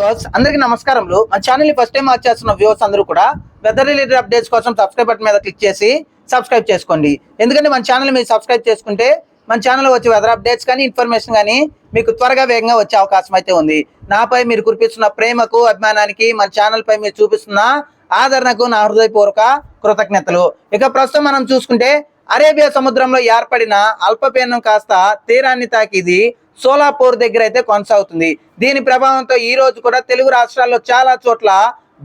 Viewers అందరికీ నమస్కారములు. మా ఛానల్ని ఫస్ట్ టైం వాచ్ చేస్తున్న వ్యూవర్స్ అందరూ కూడా వెదర్ రిలేటెడ్ అప్డేట్స్ కోసం సబ్స్క్రైబ్ బటన్ మీద క్లిక్ చేసి సబ్స్క్రైబ్ చేసుకోండి. ఎందుకంటే మన ఛానల్ మీరు సబ్స్క్రైబ్ చేసుకుంటే మన ఛానల్ వచ్చే వెదర్ అప్డేట్స్ కానీ ఇన్ఫర్మేషన్ కానీ మీకు త్వరగా వేగంగా వచ్చే అవకాశం అయితే ఉంది. నాపై మీరు కురిపిస్తున్న ప్రేమకు అభిమానానికి మన ఛానల్పై మీరు చూపిస్తున్న ఆదరణకు నా హృదయపూర్వక కృతజ్ఞతలు. ఇక ప్రస్తుతం మనం చూసుకుంటే అరేబియా సముద్రంలో ఏర్పడిన అల్పపీడనం కాస్త తీరాన్ని తాకిది సోలాపూర్ దగ్గర అయితే కొనసాగుతుంది. దీని ప్రభావంతో ఈ రోజు కూడా తెలుగు రాష్ట్రాల్లో చాలా చోట్ల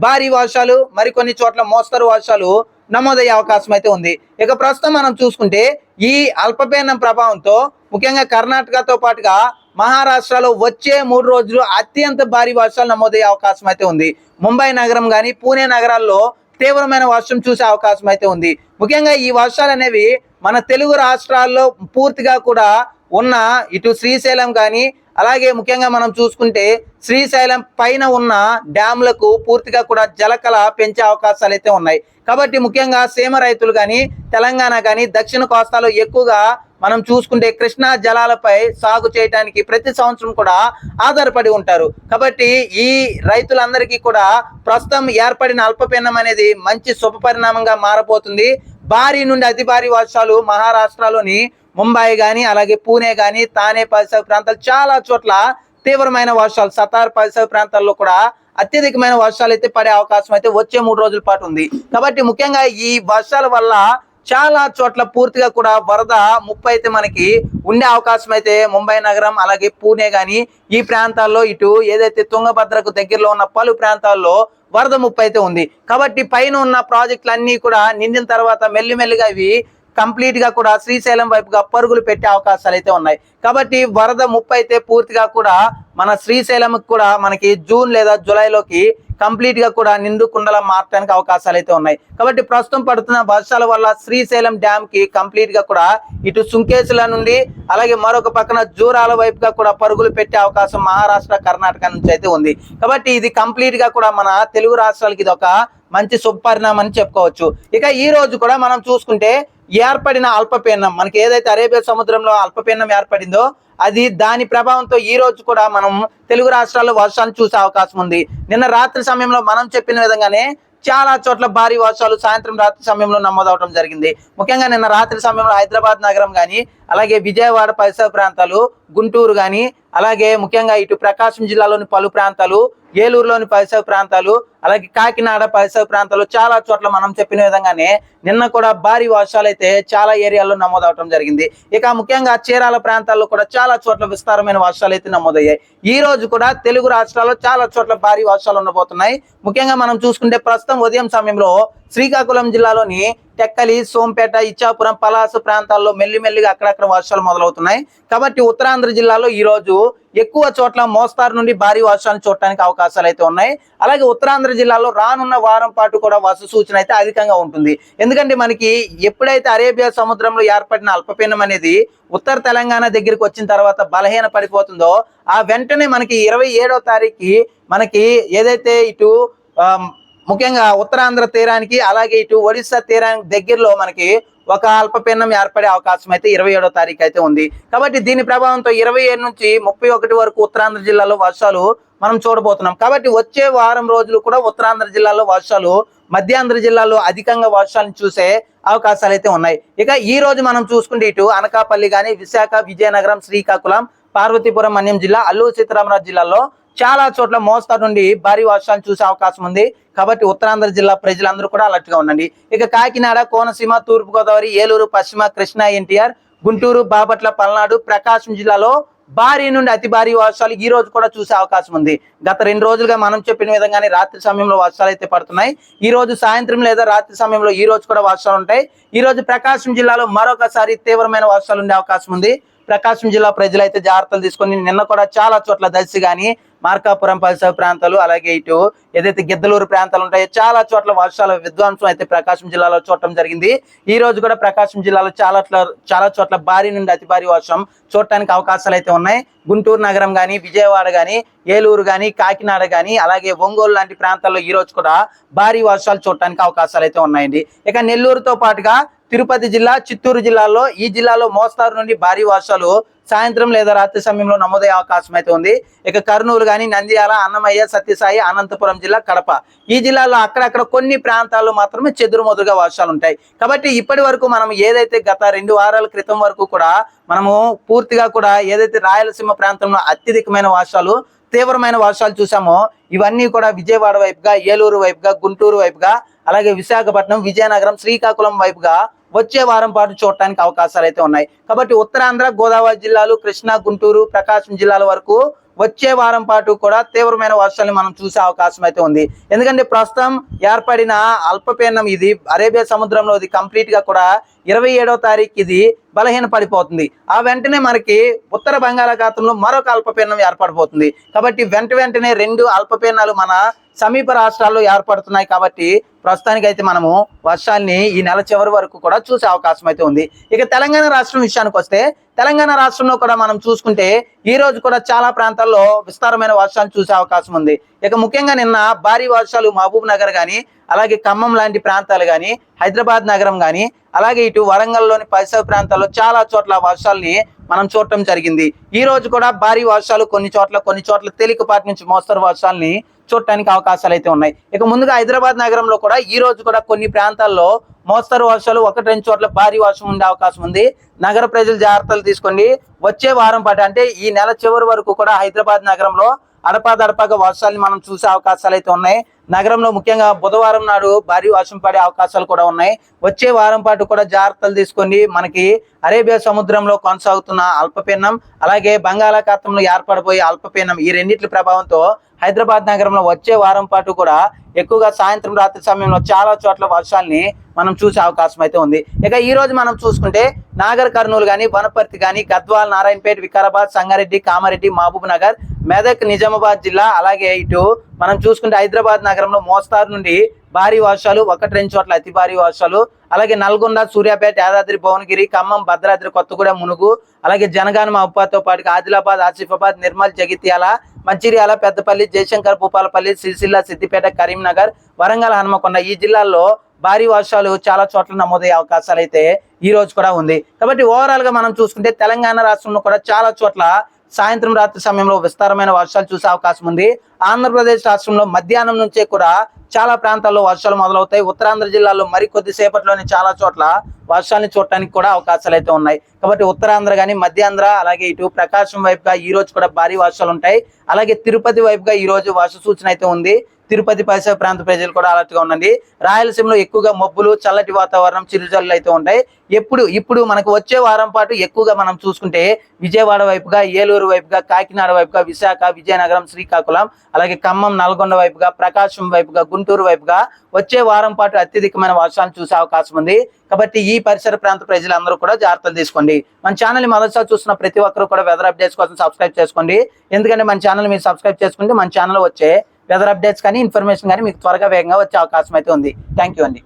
భారీ వర్షాలు మరికొన్ని చోట్ల మోస్తరు వర్షాలు నమోదయ్యే అవకాశం అయితే ఉంది. ఇక ప్రస్తుతం మనం చూసుకుంటే ఈ అల్పపీడనం ప్రభావంతో ముఖ్యంగా కర్ణాటకతో పాటుగా మహారాష్ట్రలో వచ్చే మూడు రోజులు అత్యంత భారీ వర్షాలు నమోదయ్యే అవకాశం అయితే ఉంది. ముంబై నగరం కానీ పూణే నగరాల్లో తీవ్రమైన వర్షం చూసే అవకాశం అయితే ఉంది. ముఖ్యంగా ఈ వర్షాలు అనేవి మన తెలుగు రాష్ట్రాల్లో పూర్తిగా కూడా ఉన్న ఇటు శ్రీశైలం కానీ అలాగే ముఖ్యంగా మనం చూసుకుంటే శ్రీశైలం పైన ఉన్న డ్యామ్లకు పూర్తిగా కూడా జలకళ పెంచే అవకాశాలు అయితే ఉన్నాయి. కాబట్టి ముఖ్యంగా సీమ రైతులు కానీ తెలంగాణ కానీ దక్షిణ కోస్తాలో ఎక్కువగా మనం చూసుకుంటే కృష్ణా జలాలపై సాగు చేయడానికి ప్రతి సంవత్సరం కూడా ఆధారపడి ఉంటారు. కాబట్టి ఈ రైతులందరికీ కూడా ప్రస్తుతం ఏర్పడిన అల్పపీడనం అనేది మంచి శుభ పరిణామంగా మారబోతుంది. భారీ నుండి అతి భారీ వర్షాలు మహారాష్ట్రలోని ముంబై కానీ అలాగే పూణే కానీ తానే పరిసర ప్రాంతాలు చాలా చోట్ల తీవ్రమైన వర్షాలు సతార్ పరిసర ప్రాంతాల్లో కూడా అత్యధికమైన వర్షాలు అయితే పడే అవకాశం అయితే వచ్చే మూడు రోజుల పాటు ఉంది. కాబట్టి ముఖ్యంగా ఈ వర్షాల వల్ల చాలా చోట్ల పూర్తిగా కూడా వరద ముప్పు అయితే మనకి ఉండే అవకాశం అయితే ముంబై నగరం అలాగే పూణే కానీ ఈ ప్రాంతాల్లో ఇటు ఏదైతే తుంగభద్రకు దగ్గరలో ఉన్న పలు ప్రాంతాల్లో వరద ముప్పు అయితే ఉంది. కాబట్టి పైన ఉన్న ప్రాజెక్టులు అన్ని కూడా నిండిన తర్వాత మెల్లిమెల్లిగా ఇవి కంప్లీట్గా కూడా శ్రీశైలం వైపుగా పరుగులు పెట్టే అవకాశాలు అయితే ఉన్నాయి. కాబట్టి వరద ముప్పు అయితే పూర్తిగా కూడా మన శ్రీశైలం కూడా మనకి జూన్ లేదా జూలైలోకి కంప్లీట్గా కూడా నిండు కుండలా మార్చడానికి అవకాశాలు అయితే ఉన్నాయి. కాబట్టి ప్రస్తుతం పడుతున్న వర్షాల వల్ల శ్రీశైలం డ్యామ్కి కంప్లీట్గా కూడా ఇటు సుంకేసుల నుండి అలాగే మరొక పక్కన జూరాల వైపుగా కూడా పరుగులు పెట్టే అవకాశం మహారాష్ట్ర కర్ణాటక నుంచి అయితే ఉంది. కాబట్టి ఇది కంప్లీట్గా కూడా మన తెలుగు రాష్ట్రాలకి ఇది ఒక మంచి శుభపరిణామం అని చెప్పుకోవచ్చు. ఇక ఈ రోజు కూడా మనం చూసుకుంటే ఏర్పడిన అల్పపీడనం మనకి ఏదైతే అరేబియా సముద్రంలో అల్పపీడనం ఏర్పడిందో అది దాని ప్రభావంతో ఈ రోజు కూడా మనం తెలుగు రాష్ట్రాల్లో వర్షాలు చూసే అవకాశం ఉంది. నిన్న రాత్రి సమయంలో మనం చెప్పిన విధంగానే చాలా చోట్ల భారీ వర్షాలు సాయంత్రం రాత్రి సమయంలో నమోదవడం జరిగింది. ముఖ్యంగా నిన్న రాత్రి సమయంలో హైదరాబాద్ నగరం కానీ అలాగే విజయవాడ పరిసర ప్రాంతాలు గుంటూరు కానీ అలాగే ముఖ్యంగా ఇటు ప్రకాశం జిల్లాలోని పలు ప్రాంతాలు ఏలూరులోని పరిసర ప్రాంతాలు అలాగే కాకినాడ పరిసర ప్రాంతాలు చాలా చోట్ల మనం చెప్పిన విధంగానే నిన్న కూడా భారీ వర్షాలు అయితే చాలా ఏరియాల్లో నమోదవటం జరిగింది. ఇక ముఖ్యంగా చీరాల ప్రాంతాల్లో కూడా చాలా చోట్ల విస్తారమైన వర్షాలు అయితే నమోదయ్యాయి. ఈ రోజు కూడా తెలుగు రాష్ట్రాల్లో చాలా చోట్ల భారీ వర్షాలు ఉండబోతున్నాయి. ముఖ్యంగా మనం చూసుకుంటే ప్రస్తుతం ఉదయం సమయంలో శ్రీకాకుళం జిల్లాలోని టెక్కలి సోంపేట ఇచ్చాపురం పలాస ప్రాంతాల్లో మెల్లిమెల్లిగా అక్కడక్కడ వర్షాలు మొదలవుతున్నాయి. కాబట్టి ఉత్తరాంధ్ర జిల్లాలో ఈరోజు ఎక్కువ చోట్ల మోస్తారు నుండి భారీ వర్షాలు చూడటానికి అవకాశాలు అయితే ఉన్నాయి. అలాగే ఉత్తరాంధ్ర జిల్లాలో రానున్న వారం పాటు కూడా వర్ష సూచన అయితే అధికంగా ఉంటుంది. ఎందుకంటే మనకి ఎప్పుడైతే అరేబియా సముద్రంలో ఏర్పడిన అల్పపీనం అనేది ఉత్తర తెలంగాణ దగ్గరికి వచ్చిన తర్వాత బలహీన పడిపోతుందో ఆ వెంటనే మనకి ఇరవై ఏడో మనకి ఏదైతే ఇటు ముఖ్యంగా ఉత్తరాంధ్ర తీరానికి అలాగే ఇటు ఒడిశా తీరానికి దగ్గరలో మనకి ఒక అల్పపీడనం ఏర్పడే అవకాశం అయితే ఇరవై ఏడో తారీఖు అయితే ఉంది. కాబట్టి దీని ప్రభావంతో ఇరవై ఏడు నుంచి ముప్పై ఒకటి వరకు ఉత్తరాంధ్ర జిల్లాలో వర్షాలు మనం చూడబోతున్నాం. కాబట్టి వచ్చే వారం రోజులు కూడా ఉత్తరాంధ్ర జిల్లాలో వర్షాలు మధ్యాంధ్ర జిల్లాలో అధికంగా వర్షాలను చూసే అవకాశాలు అయితే ఉన్నాయి. ఇక ఈ రోజు మనం చూసుకుంటే ఇటు అనకాపల్లి కానీ విశాఖ విజయనగరం శ్రీకాకుళం పార్వతీపురం మన్యం జిల్లా అల్లూరు సీతారామరాజు జిల్లాలో చాలా చోట్ల మోస్తారు నుండి భారీ వర్షాలు చూసే అవకాశం ఉంది. కాబట్టి ఉత్తరాంధ్ర జిల్లా ప్రజలందరూ కూడా అలర్ట్గా ఉండండి. ఇక కాకినాడ కోనసీమ తూర్పు గోదావరి ఏలూరు పశ్చిమ కృష్ణా ఎన్టీఆర్ గుంటూరు బాపట్ల పల్నాడు ప్రకాశం జిల్లాలో భారీ నుండి అతి భారీ వర్షాలు ఈ రోజు కూడా చూసే అవకాశం ఉంది. గత రెండు రోజులుగా మనం చెప్పిన విధంగానే రాత్రి సమయంలో వర్షాలు అయితే పడుతున్నాయి. ఈ రోజు సాయంత్రం లేదా రాత్రి సమయంలో ఈ రోజు కూడా వర్షాలు ఉంటాయి. ఈ రోజు ప్రకాశం జిల్లాలో మరొకసారి తీవ్రమైన వర్షాలు ఉండే అవకాశం ఉంది. ప్రకాశం జిల్లా ప్రజలైతే జాగ్రత్తలు తీసుకొని నిన్న కూడా చాలా చోట్ల దర్శి కానీ మార్కాపురం పరిసర ప్రాంతాలు అలాగే ఇటు ఏదైతే గిద్దలూరు ప్రాంతాలు ఉంటాయో చాలా చోట్ల వర్షాల విధ్వంసం అయితే ప్రకాశం జిల్లాలో చూడటం జరిగింది. ఈ రోజు కూడా ప్రకాశం జిల్లాలో చాలా చాలా చోట్ల భారీ నుండి అతి భారీ వర్షం చూడటానికి అవకాశాలు అయితే ఉన్నాయి. గుంటూరు నగరం కానీ విజయవాడ కానీ ఏలూరు కానీ కాకినాడ కానీ అలాగే ఒంగోలు లాంటి ప్రాంతాల్లో ఈ రోజు కూడా భారీ వర్షాలు చూడటానికి అవకాశాలు అయితే ఉన్నాయండి. ఇక నెల్లూరుతో పాటుగా తిరుపతి జిల్లా చిత్తూరు జిల్లాలో ఈ జిల్లాలో మోస్తారు నుండి భారీ వర్షాలు సాయంత్రం లేదా రాత్రి సమయంలో నమోదయ్యే అవకాశం అయితే ఉంది. ఇక కర్నూలు కానీ నంద్యాల అన్నమయ్య సత్యసాయి అనంతపురం జిల్లా కడప. ఈ జిల్లాలో అక్కడక్కడ కొన్ని ప్రాంతాల్లో మాత్రమే చెదురుమదురుగా వర్షాలు ఉంటాయి. కాబట్టి ఇప్పటి వరకు మనం ఏదైతే గత రెండు వారాల క్రితం వరకు కూడా మనము పూర్తిగా కూడా ఏదైతే రాయలసీమ ప్రాంతంలో అత్యధికమైన వర్షాలు తీవ్రమైన వర్షాలు చూసామో ఇవన్నీ కూడా విజయవాడ వైపుగా ఏలూరు వైపుగా గుంటూరు వైపుగా అలాగే విశాఖపట్నం విజయనగరం శ్రీకాకుళం వైపుగా వచ్చే వారం పాటు చూడటానికి అవకాశాలు అయితే ఉన్నాయి. కాబట్టి ఉత్తరాంధ్ర గోదావరి జిల్లాలు కృష్ణా గుంటూరు ప్రకాశం జిల్లాల వరకు వచ్చే వారం పాటు కూడా తీవ్రమైన వర్షాలను మనం చూసే అవకాశం అయితే ఉంది. ఎందుకంటే ప్రస్తుతం ఏర్పడిన అల్పపీడనం ఇది అరేబియా సముద్రంలో ఇది కంప్లీట్గా కూడా ఇరవై ఏడో తారీఖు ఇది బలహీన పడిపోతుంది. ఆ వెంటనే మనకి ఉత్తర బంగాళాఖాతంలో మరొక అల్పపీడనం ఏర్పడిపోతుంది కాబట్టి వెంట వెంటనే రెండు అల్పపీడనాలు మన సమీప రాష్ట్రాల్లో ఏర్పడుతున్నాయి కాబట్టి ప్రస్తుతానికి అయితే మనము వర్షాల్ని ఈ నెల చివరి వరకు కూడా చూసే అవకాశం అయితే ఉంది. ఇక తెలంగాణ రాష్ట్రం విషయానికి వస్తే తెలంగాణ రాష్ట్రంలో కూడా మనం చూసుకుంటే ఈ రోజు కూడా చాలా ప్రాంతాల్లో విస్తారమైన వర్షాలు చూసే అవకాశం ఉంది. ఇక ముఖ్యంగా నిన్న భారీ వర్షాలు మహబూబ్ నగర్ కానీ అలాగే ఖమ్మం లాంటి ప్రాంతాలు కానీ హైదరాబాద్ నగరం కానీ అలాగే ఇటు వరంగల్లోని పరిసర ప్రాంతాల్లో చాలా చోట్ల వర్షాల్ని మనం చూడటం జరిగింది. ఈ రోజు కూడా భారీ వర్షాలు కొన్ని చోట్ల కొన్ని చోట్ల తేలికపాటి నుంచి మోస్తరు వర్షాలని చూడటానికి అవకాశాలు అయితే ఉన్నాయి. ఇక ముందుగా హైదరాబాద్ నగరంలో కూడా ఈ రోజు కూడా కొన్ని ప్రాంతాల్లో మోస్తరు వర్షాలు ఒకటి రెండు చోట్ల భారీ వర్షం ఉండే అవకాశం ఉంది. నగర ప్రజలు జాగ్రత్తలు తీసుకోండి. వచ్చే వారం పాటు అంటే ఈ నెల చివరి వరకు కూడా హైదరాబాద్ నగరంలో అడపాదడపాగా వర్షాలు మనం చూసే అవకాశాలు అయితే ఉన్నాయి. నగరంలో ముఖ్యంగా బుధవారం నాడు భారీ వర్షం పడే అవకాశాలు కూడా ఉన్నాయి. వచ్చే వారం పాటు కూడా జాగ్రత్తలు తీసుకొని మనకి అరేబియా సముద్రంలో కొనసాగుతున్న అల్పపీడనం అలాగే బంగాళాఖాతంలో ఏర్పడబోయే అల్పపీడనం ఈ రెండింటి ప్రభావంతో హైదరాబాద్ నగరంలో వచ్చే వారం పాటు కూడా ఎక్కువగా సాయంత్రం రాత్రి సమయంలో చాలా చోట్ల వర్షాల్ని మనం చూసే అవకాశం అయితే ఉంది. ఇక ఈ రోజు మనం చూసుకుంటే నాగర్ కర్నూలు కానీ వనపర్తి కానీ గద్వాల్ నారాయణపేట వికారాబాద్ సంగారెడ్డి కామారెడ్డి మహబూబ్ నగర్ మెదక్ నిజామాబాద్ జిల్లా అలాగే ఇటు మనం చూసుకుంటే హైదరాబాద్ నగరంలో మోస్తారు నుండి భారీ వర్షాలు ఒకటి రెండు చోట్ల అతి భారీ వర్షాలు. అలాగే నల్గొండ సూర్యాపేట యాదాద్రి భువనగిరి ఖమ్మం భద్రాద్రి కొత్తగూడెం మునుగు అలాగే జనగాన మహబాద్తో పాటుగా ఆదిలాబాద్ ఆసిఫాబాద్ నిర్మల్ జగిత్యాల మంచిర్యాల పెద్దపల్లి జయశంకర్ భూపాలపల్లి సిరిసిల్ల సిద్దిపేట కరీంనగర్ వరంగల్ హనుమకొండ ఈ జిల్లాల్లో భారీ వర్షాలు చాలా చోట్ల నమోదయ్యే అవకాశాలు అయితే ఈ రోజు కూడా ఉంది. కాబట్టి ఓవరాల్గా మనం చూసుకుంటే తెలంగాణ రాష్ట్రంలో కూడా చాలా చోట్ల సాయంత్రం రాత్రి సమయంలో విస్తారమైన వర్షాలు చూసే అవకాశం ఉంది. ఆంధ్రప్రదేశ్ రాష్ట్రంలో మధ్యాహ్నం నుంచే కూడా చాలా ప్రాంతాల్లో వర్షాలు మొదలవుతాయి. ఉత్తరాంధ్ర జిల్లాలో మరి కొద్దిసేపట్లోనే చాలా చోట్ల వర్షాన్ని చూడటానికి కూడా అవకాశాలు అయితే ఉన్నాయి. కాబట్టి ఉత్తరాంధ్ర కానీ మధ్యాంధ్ర అలాగే ఇటు ప్రకాశం వైపుగా ఈ రోజు కూడా భారీ వర్షాలు ఉంటాయి. అలాగే తిరుపతి వైపుగా ఈ రోజు వర్ష సూచన అయితే ఉంది. తిరుపతి పరిసర ప్రాంత ప్రజలు కూడా అలర్ట్గా ఉండండి. రాయలసీమలో ఎక్కువగా మబ్బులు చల్లటి వాతావరణం చిరుజల్లు అయితే ఉంటాయి. ఎప్పుడు ఇప్పుడు మనకు వచ్చే వారం పాటు ఎక్కువగా మనం చూసుకుంటే విజయవాడ వైపుగా ఏలూరు వైపుగా కాకినాడ వైపుగా విశాఖ విజయనగరం శ్రీకాకుళం అలాగే ఖమ్మం నల్గొండ వైపుగా ప్రకాశం వైపుగా గుంటూరు వైపుగా వచ్చే వారం పాటు అత్యధికమైన వర్షాలు చూసే అవకాశం ఉంది. కాబట్టి ఈ పరిసర ప్రాంత ప్రజలందరూ కూడా జాగ్రత్తలు తీసుకోండి. మన ఛానల్ని మొదటిసారి చూస్తున్న ప్రతి ఒక్కరు కూడా వెదర్ అప్డేట్స్ కోసం సబ్స్క్రైబ్ చేసుకోండి. ఎందుకంటే మన ఛానల్ మీరు సబ్స్క్రైబ్ చేసుకుంటే మన ఛానల్ వచ్చే వెదర్ అప్డేట్స్ కానీ ఇన్ఫర్మేషన్ కానీ మీకు త్వరగా వేగంగా వచ్చే అవకాశం అయితే ఉంది. థ్యాంక్ యూ అండి.